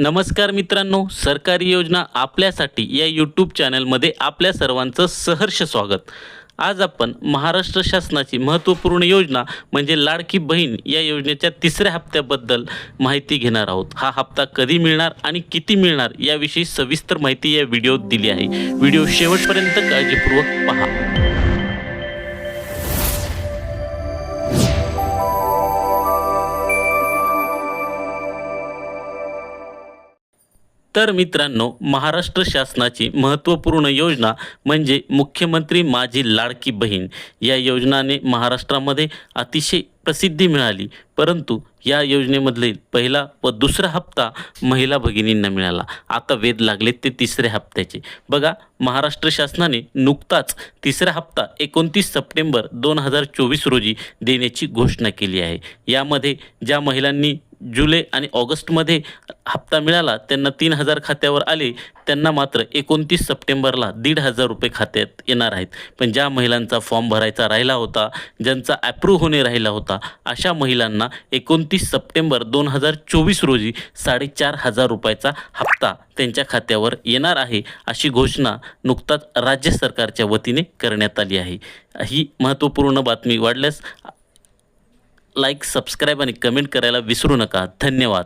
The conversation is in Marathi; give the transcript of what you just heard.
नमस्कार मित्रांनो सरकारी योजना आपल्यासाठी या यूट्यूब चॅनलमध्ये आपल्या सर्वांचं सहर्ष स्वागत. आज आपण महाराष्ट्र शासनाची महत्त्वपूर्ण योजना म्हणजे लाडकी बहीण या योजनेच्या तिसऱ्या हप्त्याबद्दल माहिती घेणार आहोत. हा हप्ता कधी मिळणार आणि किती मिळणार याविषयी सविस्तर माहिती या व्हिडिओत दिली आहे. व्हिडिओ शेवटपर्यंत काळजीपूर्वक पहा. तर मित्रांनो महाराष्ट्र शासनाची महत्त्वपूर्ण योजना म्हणजे मुख्यमंत्री माझी लाडकी बहीण. या योजनाने महाराष्ट्रामध्ये अतिशय प्रसिद्धी मिळाली. परंतु या योजनेमधील पहिला व दुसरा हप्ता महिला भगिनींना मिळाला. आता वेध लागले ते तिसऱ्या हप्त्याचे. बघा महाराष्ट्र शासनाने नुकताच तिसरा हप्ता एकोणतीस सप्टेंबर दोन हजार चोवीस रोजी देण्याची घोषणा केली आहे. यामध्ये ज्या महिलांनी जुलै आणि ऑगस्टमध्ये हप्ता मिळाला त्यांना तीन हजार खात्यावर आले त्यांना मात्र एकोणतीस सप्टेंबरला दीड हजार रुपये खात्यात येणार आहेत. पण ज्या महिलांचा फॉर्म भरायचा राहिला होता ज्यांचा ॲप्रूव्ह होणे राहिला होता अशा महिलांना एकोणतीस सप्टेंबर दोन हजार चोवीस रोजी साडेचार हजार रुपयाचा हप्ता त्यांच्या खात्यावर येणार आहे अशी घोषणा नुकताच राज्य सरकारच्या वतीने करण्यात आली आहे. ही महत्त्वपूर्ण बातमी वाढल्यास लाईक सबस्क्राईब आणि कमेंट करायला विसरू नका. धन्यवाद.